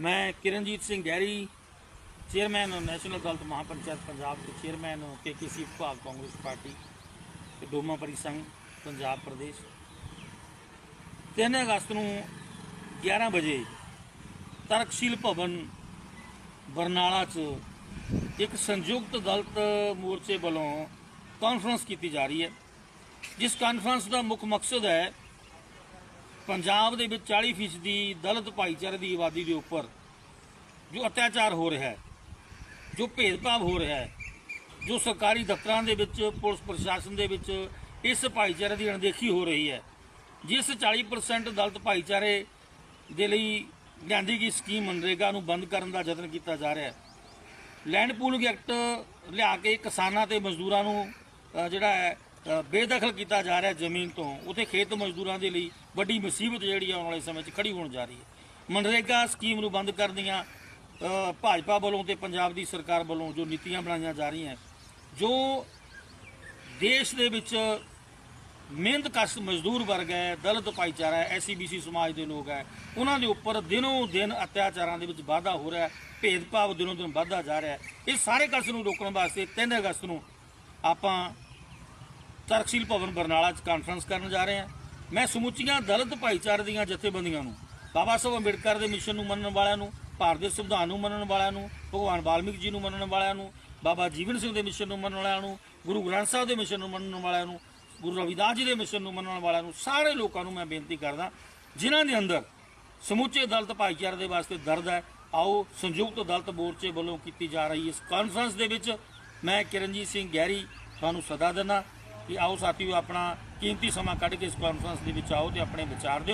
ਮੈਂ Kiranjit Singh Gehri, chairman national Dalit Mahapanchayat Punjab ਦੇ chairman ਕੇਕੇਸੀ ਵਿਭਾਗ ਕਾਂਗਰਸ ਪਾਰਟੀ ਤੇ ਡੋਮਾ ਪਰੀ ਸੰਘ, ਪੰਜਾਬ ਪ੍ਰਦੇਸ਼। 3 ਅਗਸਤ ਨੂੰ 11 ਵਜੇ ਤਰਕਸ਼ੀਲ ਭਵਨ, ਬਰਨਾਲਾ 'ਚ ਇੱਕ ਸੰਯੁਕਤ ਦਲਿਤ ਮੋਰਚੇ ਵੱਲੋਂ ਕਾਨਫਰੰਸ ਕੀਤੀ ਜਾ ਰਹੀ ਹੈ, ਜਿਸ ਕਾਨਫਰੰਸ ਦਾ ਮੁੱਖ ਮਕਸਦ ਹੈ ਪੰਜਾਬ ਦੇ ਵਿੱਚ 40% ਦੀ ਦਲਿਤ ਭਾਈਚਾਰੇ ਦੀ ਆਬਾਦੀ ਦੇ ਉੱਪਰ ਜੋ ਅਤਿਆਚਾਰ ਹੋ ਰਿਹਾ ਹੈ, ਜੋ ਭੇਦਭਾਵ ਹੋ ਰਿਹਾ ਹੈ, ਜੋ ਸਰਕਾਰੀ ਦਫ਼ਤਰਾਂ ਦੇ ਵਿੱਚ, ਪੁਲਿਸ ਪ੍ਰਸ਼ਾਸਨ ਦੇ ਵਿੱਚ ਇਸ ਭਾਈਚਾਰੇ ਦੀ ਅਣਦੇਖੀ ਹੋ ਰਹੀ ਹੈ, ਜਿਸ 40% ਦਲਿਤ ਭਾਈਚਾਰੇ ਦੇ ਲਈ ਲਿਆਂਦੀ ਗਈ ਸਕੀਮ ਮਨਰੇਗਾ ਨੂੰ ਬੰਦ ਕਰਨ ਦਾ ਯਤਨ ਕੀਤਾ ਜਾ ਰਿਹਾ ਹੈ। ਲੈਂਡ ਪੂਲਿੰਗ ਐਕਟ ਲਿਆ ਕੇ ਕਿਸਾਨਾਂ ਤੇ ਮਜ਼ਦੂਰਾਂ ਨੂੰ ਜਿਹੜਾ ਹੈ ਬੇਦਖਲ ਕੀਤਾ ਜਾ ਰਿਹਾ ਜ਼ਮੀਨ ਤੋਂ, ਉਥੇ ਖੇਤ ਮਜ਼ਦੂਰਾਂ ਦੇ ਲਈ ਵੱਡੀ ਮੁਸੀਬਤ ਜਿਹੜੀ ਆਉਣ ਵਾਲੇ ਸਮੇਂ 'ਚ ਖੜੀ ਹੋਣ ਜਾ ਰਹੀ ਹੈ। ਮਨਰੇਗਾ ਸਕੀਮ ਨੂੰ ਬੰਦ ਕਰਨ ਦੀਆਂ ਭਾਜਪਾ ਵੱਲੋਂ ਤੇ ਪੰਜਾਬ ਦੀ ਸਰਕਾਰ ਵੱਲੋਂ ਜੋ ਨੀਤੀਆਂ ਬਣਾਈਆਂ ਜਾ ਰਹੀਆਂ, ਜੋ ਦੇਸ਼ ਦੇ ਵਿੱਚ ਮਿਹਨਤ ਕਸ਼ ਮਜ਼ਦੂਰ ਵਰਗ ਹੈ, ਦਲਿਤ ਭਾਈਚਾਰਾ ਹੈ ਐਸਸੀਬੀਸੀ ਸਮਾਜ ਦੇ ਲੋਕ ਹੈ, ਉਹਨਾਂ ਦੇ ਉੱਪਰ ਦਿਨੋਂ ਦਿਨ ਅਤਿਆਚਾਰਾਂ ਦੇ ਵਿੱਚ ਵਾਧਾ ਹੋ ਰਿਹਾ ਹੈ, ਭੇਦਭਾਵ ਦਿਨੋਂ ਦਿਨ ਵੱਧਦਾ ਜਾ ਰਿਹਾ ਹੈ। ਇਹ ਸਾਰੇ ਕਸ ਨੂੰ ਰੋਕਣ ਵਾਸਤੇ 3 ਅਗਸਤ ਨੂੰ ਆਪਾਂ ਤਰਕਸ਼ੀਲ ਭਵਨ ਬਰਨਾਲਾ 'ਚ ਕਾਨਫਰੰਸ ਕਰਨ ਜਾ ਰਹੇ ਹਾਂ। ਮੈਂ ਸਮੁੱਚੀਆਂ ਦਲਿਤ ਭਾਈਚਾਰੇ ਦੀਆਂ ਜਥੇਬੰਦੀਆਂ ਨੂੰ, ਬਾਬਾ ਸਾਹਿਬ ਅੰਬੇਡਕਰ ਦੇ ਮਿਸ਼ਨ ਨੂੰ ਮੰਨਣ ਵਾਲਿਆਂ ਨੂੰ, ਭਾਰਤ ਦੇ ਸੰਵਿਧਾਨ ਨੂੰ ਮੰਨਣ ਵਾਲਿਆਂ ਨੂੰ, ਭਗਵਾਨ ਵਾਲਮੀਕ ਜੀ ਨੂੰ ਮੰਨਣ ਵਾਲਿਆਂ ਨੂੰ, ਬਾਬਾ ਜੀਵਨ ਸਿੰਘ ਦੇ ਮਿਸ਼ਨ ਨੂੰ ਮੰਨਣ ਵਾਲਿਆਂ ਨੂੰ, ਗੁਰੂ ਗ੍ਰੰਥ ਸਾਹਿਬ ਦੇ ਮਿਸ਼ਨ ਨੂੰ ਮੰਨਣ ਵਾਲਿਆਂ ਨੂੰ, ਗੁਰੂ ਰਵਿਦਾਸ ਜੀ ਦੇ ਮਿਸ਼ਨ ਨੂੰ ਮੰਨਣ ਵਾਲਿਆਂ ਨੂੰ, ਸਾਰੇ ਲੋਕਾਂ ਨੂੰ ਮੈਂ ਬੇਨਤੀ ਕਰਦਾ, ਜਿਨ੍ਹਾਂ ਦੇ ਅੰਦਰ ਸਮੁੱਚੇ ਦਲਿਤ ਭਾਈਚਾਰੇ ਦੇ ਵਾਸਤੇ ਦਰਦ ਹੈ, ਆਓ ਸੰਯੁਕਤ ਦਲਿਤ ਮੋਰਚੇ ਵੱਲੋਂ ਕੀਤੀ ਜਾ ਰਹੀ ਇਸ ਕਾਨਫਰੰਸ ਦੇ ਵਿੱਚ ਮੈਂ ਕਿਰਨਜੀਤ ਸਿੰਘ ਗਹਿਰੀ ਤੁਹਾਨੂੰ ਸੱਦਾ ਦਿੰਦਾ ਕਿ ਆਓ ਸਾਥੀਓ ਆਪਣਾ ਕੀਮਤੀ ਸਮਾਂ ਕੱਢ ਕੇ ਇਸ ਕਾਨਫਰੰਸ ਦੇ ਵਿੱਚ ਆਓ ਤੇ ਆਪਣੇ ਵਿਚਾਰ ਦਿਓ।